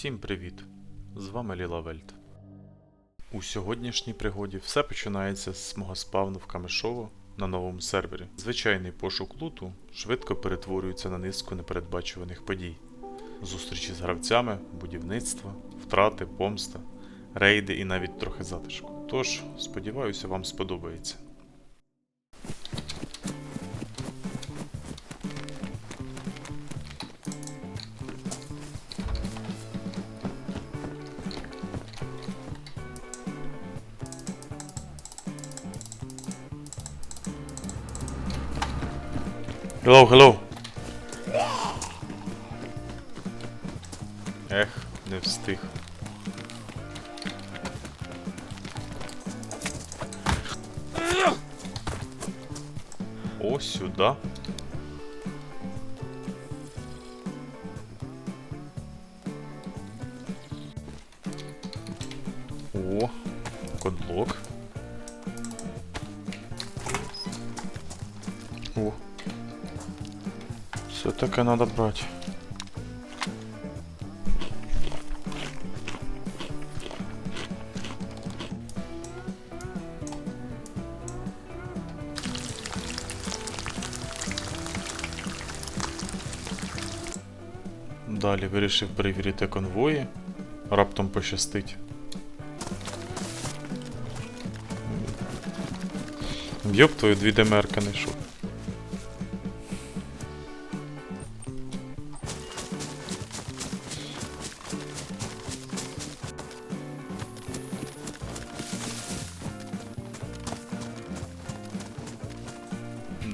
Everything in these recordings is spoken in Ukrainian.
Всім привіт! З вами Ліла Вельт. У сьогоднішній пригоді все починається з мого спавну в Камешово на новому сервері. Звичайний пошук луту швидко перетворюється на низку непередбачуваних подій. Зустрічі з гравцями, будівництво, втрати, помста, рейди і навіть трохи затишку. Тож, сподіваюся, вам сподобається. Hello, hello. Ех, не встиг. О, сюда. Все таки надо брать. Далі вирішив перевірити конвої. Раптом пощастить. Йоп твою дві демерка не йшов.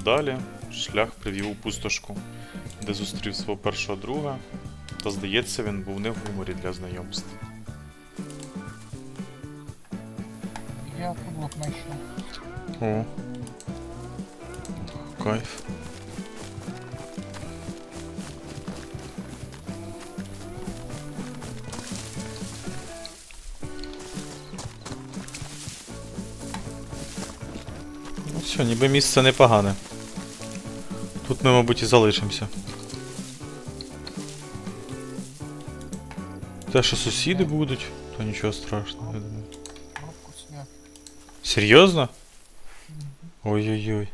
Далі шлях привів у пустошку, де зустрів свого першого друга, та здається, він був не в гуморі для знайомств. Я футбол знайшов. О. Кайф. Ну все, ніби місце непогане. Тут ми, мабуть, і залишимося. Те, що сусіди будуть, то нічого страшного, я думаю. Серйозно? Ой-ой-ой.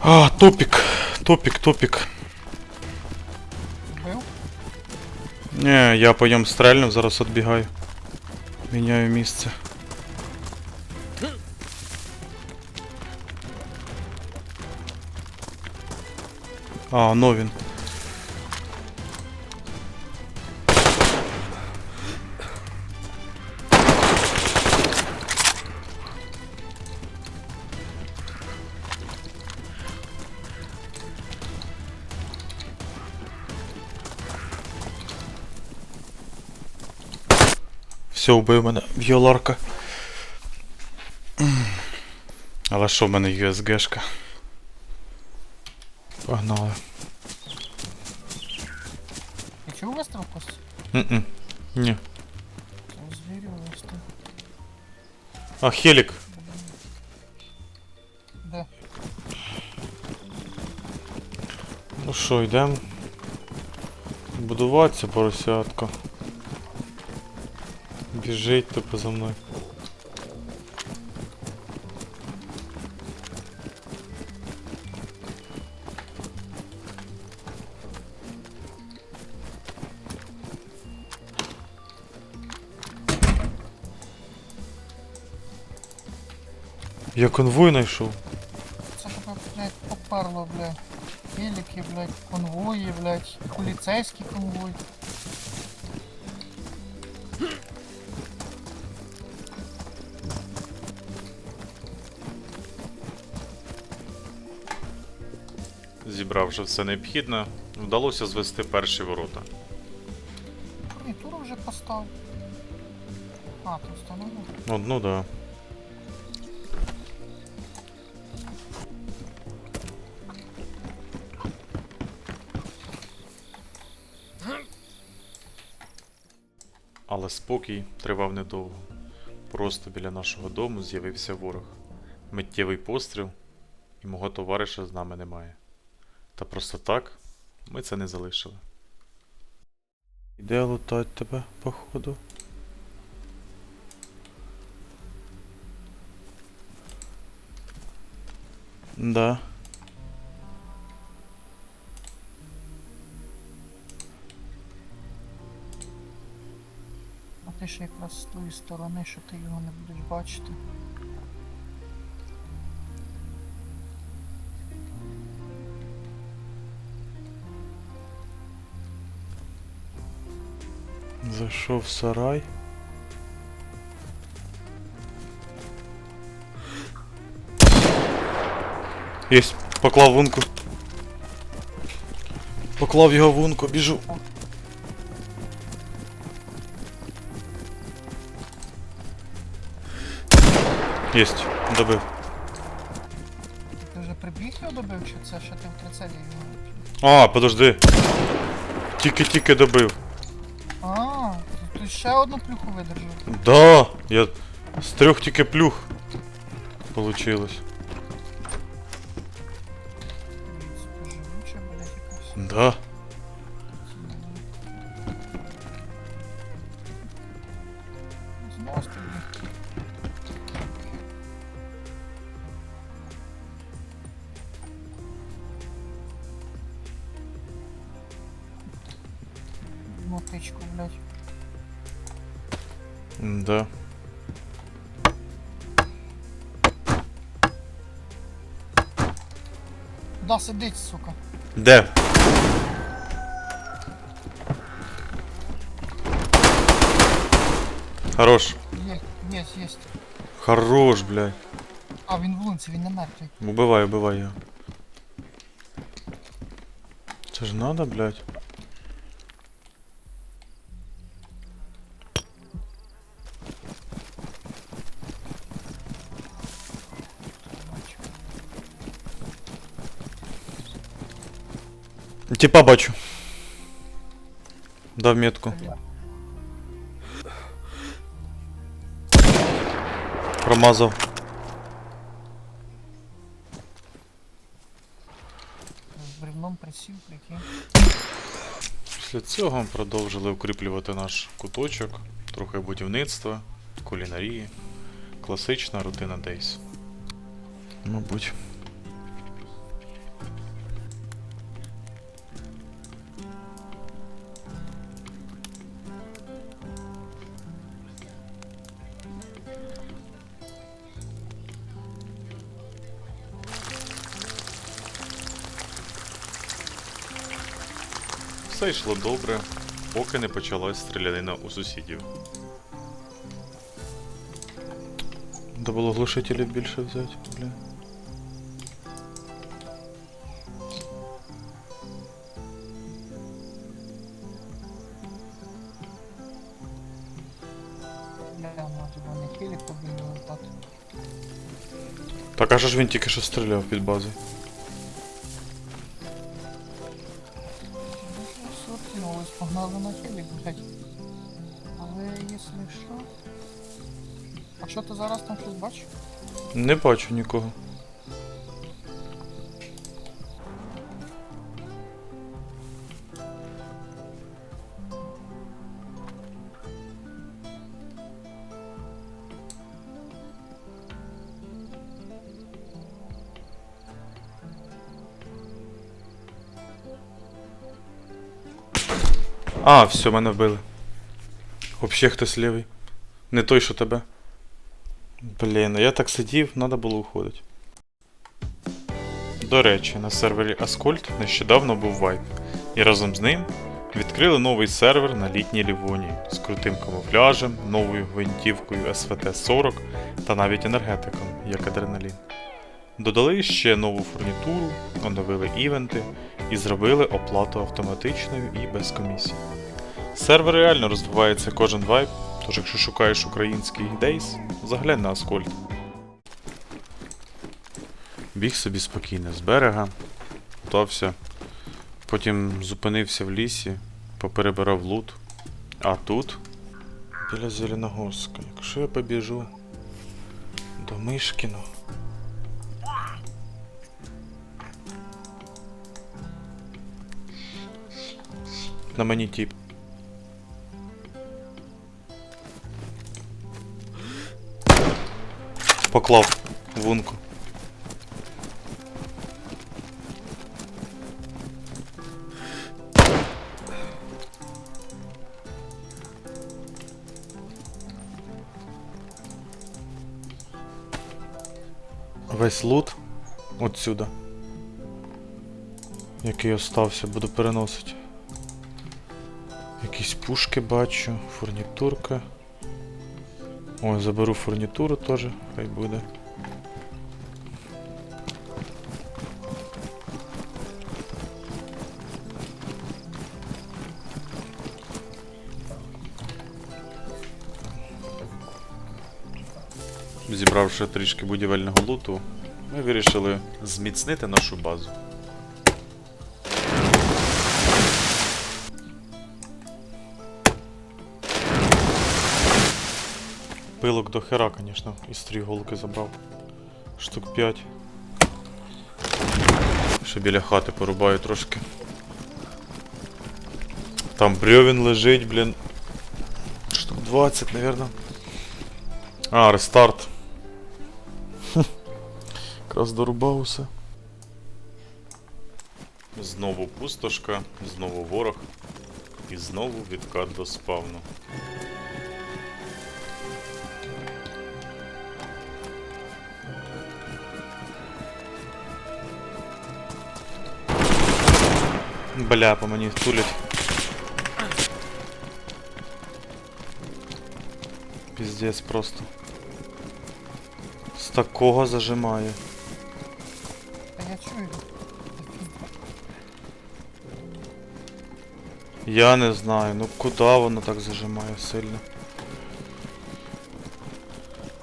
А. Топік, топік. Бив? Не, я по ньому стрельнув, зараз відбігаю. Міняю місце. А, новин. Все, вбив мене Віоларка. Але що в мене USG-шка? Погнали. Ти чув вистріл Костя? М-м. Ні. Це звірів вистріл. А, Хелік. Де? Ну що, йдемо. Будуватися, поросятко. Біжить типу за мною. Я конвой знайшов. Це блядь, поперло, блядь. Хеліки, блядь, конвої, блядь, поліцейський конвой. Зібравши все необхідне, вдалося звести перші ворота. Гарнітуру вже постав. А, ти встановив? Одну, да. Але спокій тривав недовго. Просто біля нашого дому з'явився ворог. Миттєвий постріл, і мого товариша з нами немає. Та просто так ми це не залишили. Іде лутать тебе, походу. Да. А ти ще якраз з тої сторони, що ти його не будеш бачити. Зайшов в сарай. Єсть, поклав вунку. Поклав його вунку, біжу. Єсть, добив. Ти вже прибіг його добив, чи це ще ти в трицелі його? А, подожди. Тільки-тільки добив. Ще одну плюху видержав. Да, я з трьох тільки плюх. Получилось. Да. сидить, сука. Де? Хорош. Є, є, є. Хорош, блядь. А, він в лунці, він не мертвий. Убивай, убивай його. Це ж надо, блядь. Типа бачу. Дав метку. Промазав. З бревном присів, прикинь. Після цього продовжили укріплювати наш куточок, трохи будівництва, кулінарії. Класична рутина Дейс. Мабуть. Все йшло добре, поки не почалась стрілянина у сусідів. Треба було глушителів більше взяти, бля. Так а що ж він тільки що стріляв під базою? Кинулись, вже на хілі, блядь. Але якщо що... А що ти зараз там щось бачиш? Не бачу нікого. А, все, мене вбили. Вообще хтось лівий. Не той, що тебе. Блін, я так сидів, треба було уходити. До речі, на сервері Ascult нещодавно був вайп, і разом з ним відкрили новий сервер на літній Лівонії з крутим камуфляжем, новою гвинтівкою SVT-40 та навіть енергетиком, як адреналін. Додали ще нову фурнітуру, оновили івенти і зробили оплату автоматичною і без комісії. Сервер реально розвивається кожен вайб, тож якщо шукаєш український Days, заглянь на Аскольд. Біг собі спокійно з берега, готовся. потім зупинився в лісі, поперебирав лут. А тут біля Зеленогорська. Якщо я побіжу до Мишкіно. На мені тіп. Поклав вунку. Весь лут отсюда. Який остався, буду переносити. Якісь пушки бачу, фурнітурка. Ой, заберу фурнітуру теж, хай буде. Зібравши трішки будівельного луту, ми вирішили зміцнити нашу базу. Пилок до хера, конечно, із три голки забрав. Штук 5. Ще біля хати порубаю трошки. Там бревен лежить, блін. Штук 20, наверное. А, рестарт. Якраз дорубав усе. Знову пустошка, знову ворог. І знову відкат до спавну. Бля, по мені тулять. Піздець просто. З такого зажимає. Я чую. Я не знаю, ну куди воно так зажимає сильно.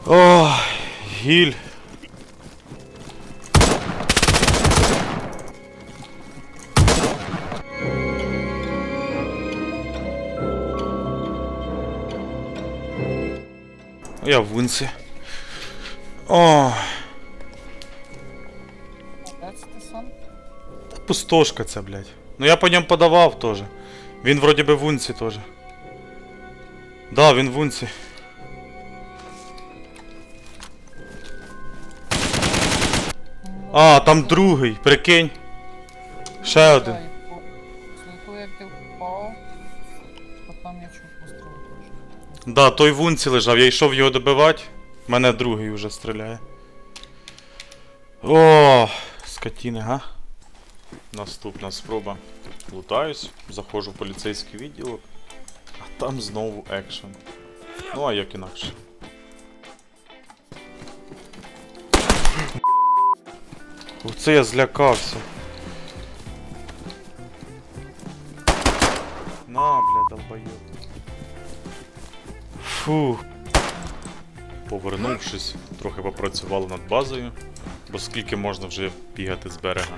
Ой, гіль. Я в винці. О, це пустошка ця, блядь. Ну я по ньому подавав теж. Він вроді би в унці теж. Да, він в унці. А, там другий, прикинь. Ще один. Да, той в унці лежав, я йшов його добивати. Мене другий вже стріляє. О, скотіни, га? Наступна спроба. Лутаюсь, заходжу в поліцейський відділок, а там знову екшен. Ну а як інакше. Оце я злякався. На, бля, долбойоб. Фух. Повернувшись, трохи попрацювали над базою, бо скільки можна вже бігати з берега.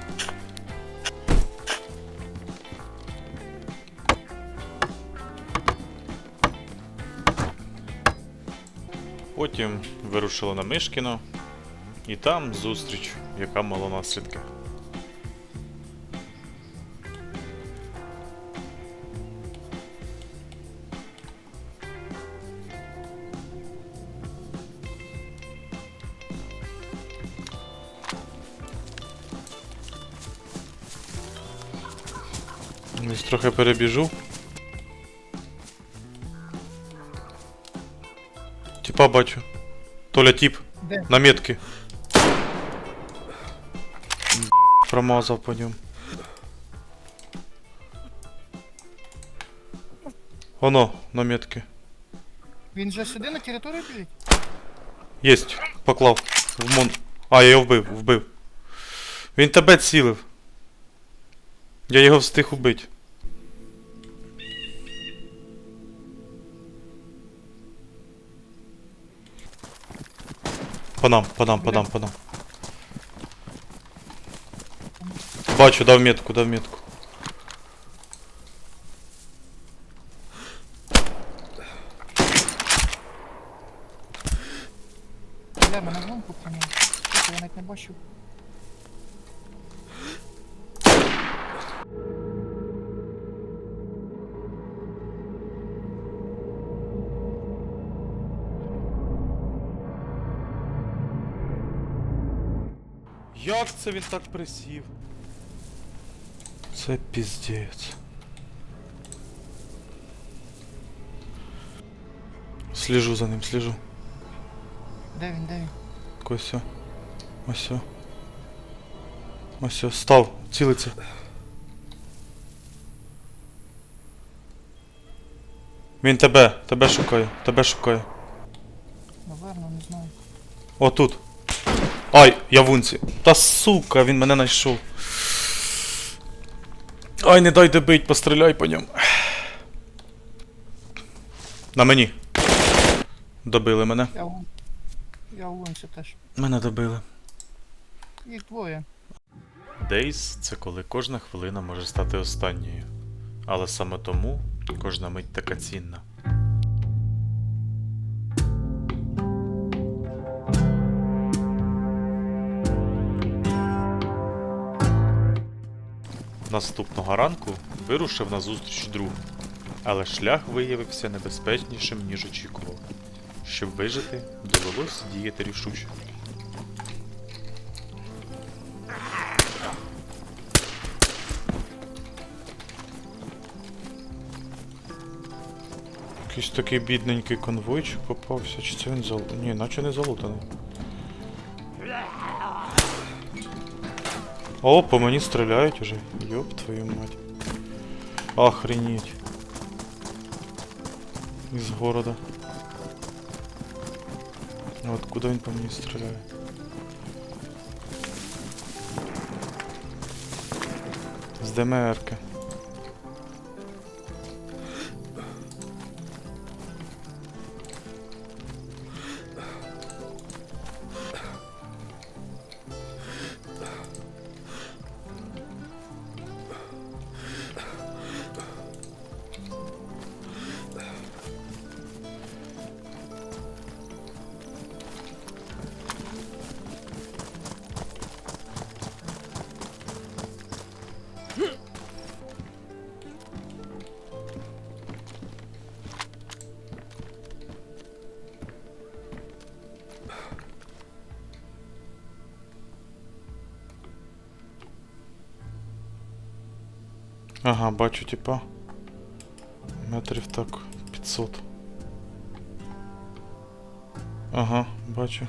Потім вирушили на Мишкіно, і там зустріч, яка мала наслідки. Трохи перебіжу. Тіпа бачу. Толя тіп. Де? На метки. Промазав по ньому. Оно, на метки. Він же сюди на територію біжить? Єсть, поклав. В мон. А, я його вбив, вбив. Він тебе цілив. Я його встиг убити. По нам, по нам, по нам, по нам. Бачу, дав метку, дав метку. Так присів? Це піздець. Сліжу за ним, сліжу. Де він, де він? Ось. Ось. Ось. Став, цілиться. Він тебе, тебе шукає, тебе шукає. Наверно, не знаю. Отут. Ай, я в унці. Та сука, він мене знайшов. Ай, не дай добить, постріляй по ньому. На мені. Добили мене. Я в... Я в лунці теж. Мене добили. Їх двоє. Дейс це коли кожна хвилина може стати останньою. Але саме тому кожна мить така цінна. Наступного ранку вирушив на зустріч другу, але шлях виявився небезпечнішим, ніж очікував. Щоб вижити, довелося діяти рішуче. Якийсь такий бідненький конвойчик попався, чи це він зал... Ні, наче не залутаний. О, по мені стріляють уже. Йоп твою мать. Охренеть. Із города. Ну, Откуда він по мені стріляє? З ДМРки. бачу, типа. Метрів так 500. Ага, бачу.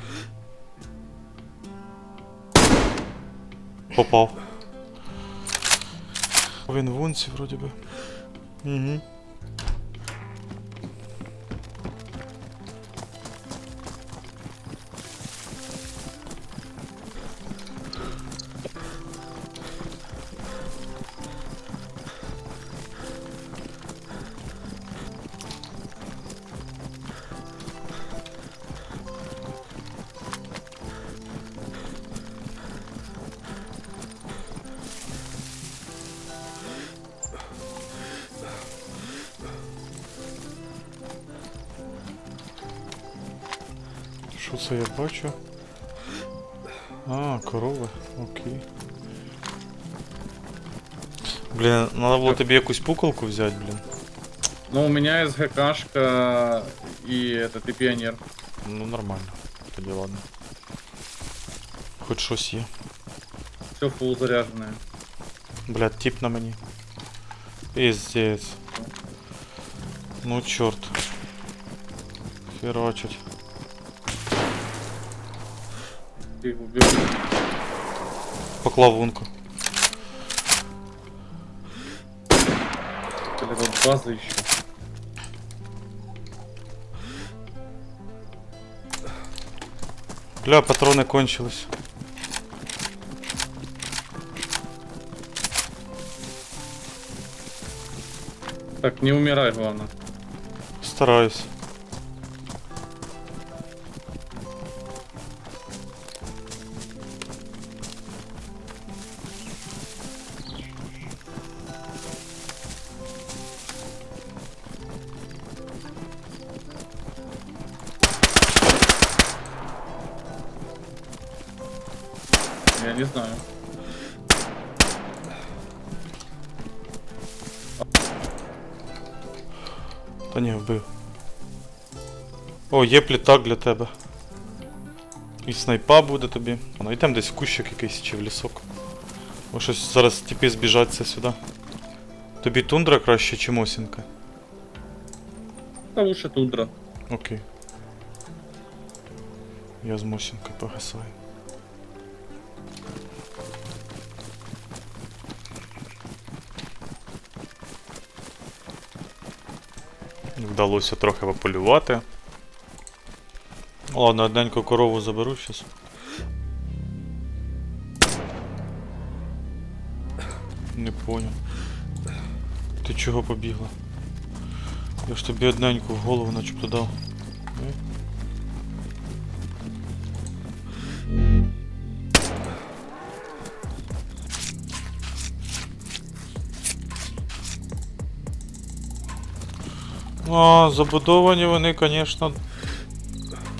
Попав. Він в унці, вроді би. Угу. А, корови, окей. Блін, треба було тобі якусь пукалку взяти, блін. Ну, у меня СГКшка и этот, и пионер. Ну нормально. Тоді ладно. Хоч щось є. Все фул заряженное. Блядь, тип на мені. Пиздец. Ну чорт. Херачить. Их убил. Поклав лунку. Или тут база еще. Бля, патрони кончились. Так, не умирай, главное. Стараюсь. не знаю. Та ні, вбив. О, є плітак для тебе. І снайпа буде тобі. А ну йдемо десь в кущик якийсь чи в лісок. Бо щось зараз типи збіжаться сюди. Тобі тундра краще чи мосінка? Та лучше тундра. Окей. Я з мосінкою погасаю. Вдалося трохи пополювати. Ладно, одненько корову заберу зараз. Не понял. Ти чого побігла? Я ж тобі одненьку в голову начебто дав. А, забудовані вони, звісно,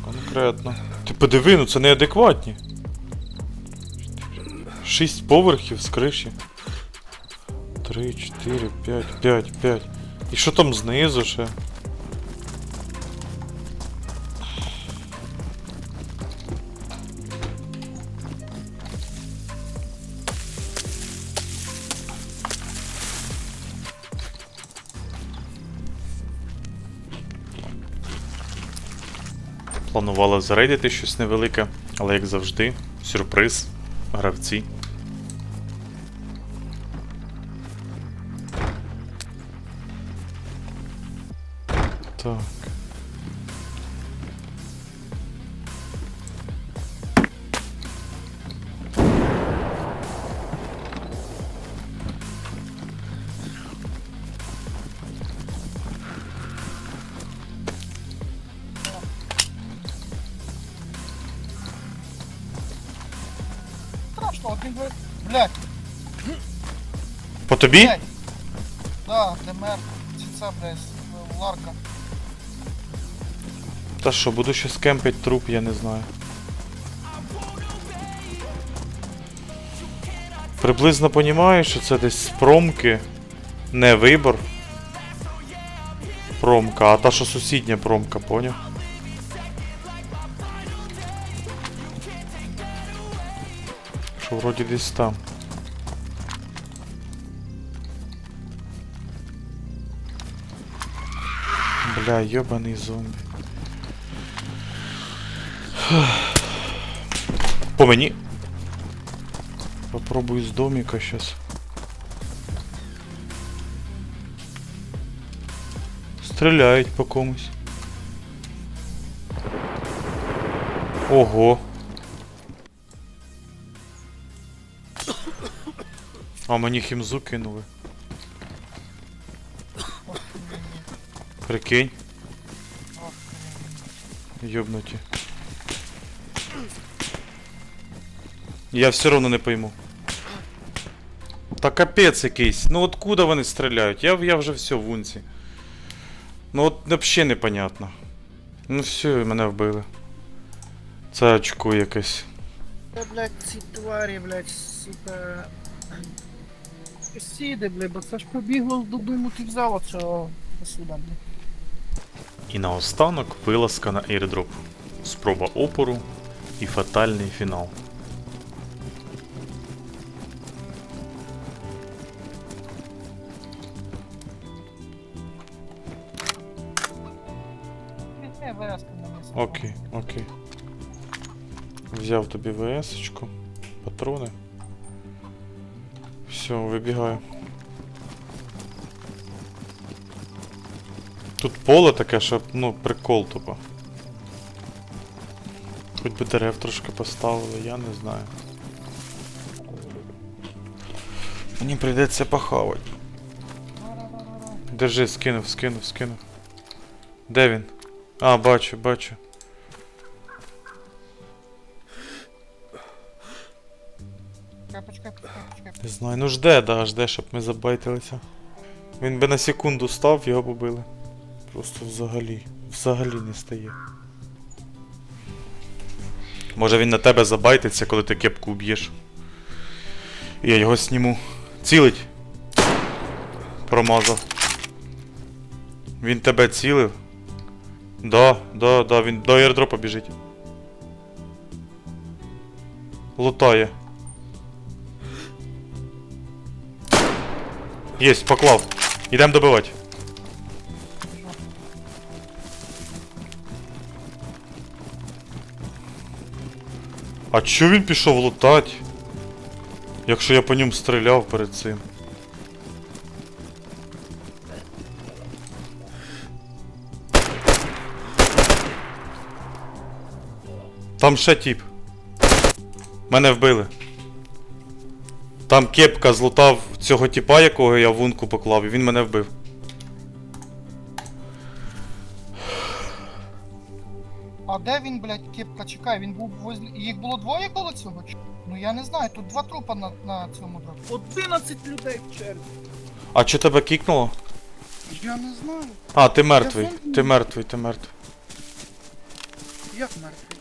конкретно. Ти подиви, ну це неадекватні. Шість поверхів з криші. Три, чотири, п'ять, п'ять, п'ять. І що там знизу ще? Планували зарейдити щось невелике, але як завжди, сюрприз, гравці. Ви. Блять, По тобі? блять. Да, ДМР, чи це, блядь, Ларка. Та що, буду ще скемпить труп, я не знаю. Приблизно понімаю, що це десь з промки. Не вибор. Промка, а та що сусідня промка, поняв? Що вроді десь там. Бля, йобаний зомбі. По мені. Попробую з домика щас. Стріляють по комусь. Ого. А мені хімзу кинули. Прикинь. Йобнуті. Я все одно не пойму. Та капець якийсь. Ну откуда вони стріляють? Я, я вже все в унці. Ну от взагалі непонятно. Ну все, мене вбили. Це очко якесь. Та, блядь, ці тварі, блядь, сука. Сусіди, блядь, бо це ж побігло додому, ти взяв оцього посуда, блядь. І наостанок вилазка на airdrop. Спроба опору і фатальний фінал. ВС. Окей, окей. Взяв тобі ВС-очку, патрони. Все, вибігаю. Тут поле таке, що, ну, прикол тупо. Хоч би дерев трошки поставили, я не знаю. Мені прийдеться похавати. Держи, скинув, скинув, скинув. Де він? А, бачу, бачу. Почекай, почекай, почекай. Не знаю, ну жде, да, жде, щоб ми забайтилися. Він би на секунду став, його побили. Просто взагалі. Взагалі не стає. Може він на тебе забайтиться, коли ти кепку уб'єш. Я його сніму. Цілить. Промазав. Він тебе цілив. Да, да, да, він до аірдропа біжить. Лутає. Єсть, поклав. Ідемо добивати. А чо він пішов лутать? Якщо я по ньому стріляв перед цим. Там ще тіп. Мене вбили. Там кепка злутав цього тіпа, якого я в вунку поклав, і він мене вбив. А де він, блядь, кепка чекай, він був возле. Їх було двоє коло цього? Ну я не знаю, тут два трупа на, на цьому дропі. 11 людей в черзі. А чи тебе кікнуло? Я не знаю. А, ти мертвий. зомбі. Ти мертвий, ти мертвий. Як мертвий?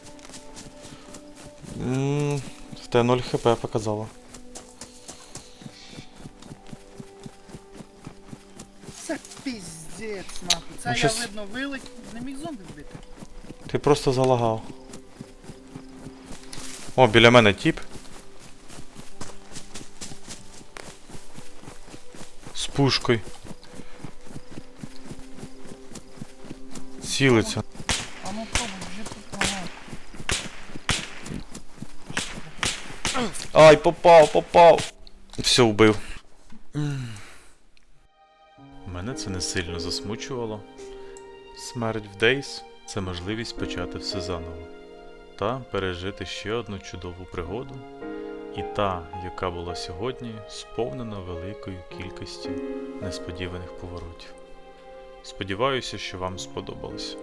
М, В тебе 0 хп показало. Піздець, нахуй. Це Ну, я щас- видно вилетів, не міг зомбі вбити. Ти просто залагав. О, біля мене тіп. З пушкою. Цілиться. А ну пробуй, вже тут ага. Ай, попав, попав. Все, вбив. Мене це не сильно засмучувало. Смерть в Дейс це можливість почати все заново та пережити ще одну чудову пригоду, і та, яка була сьогодні, сповнена великою кількістю несподіваних поворотів. Сподіваюся, що вам сподобалось.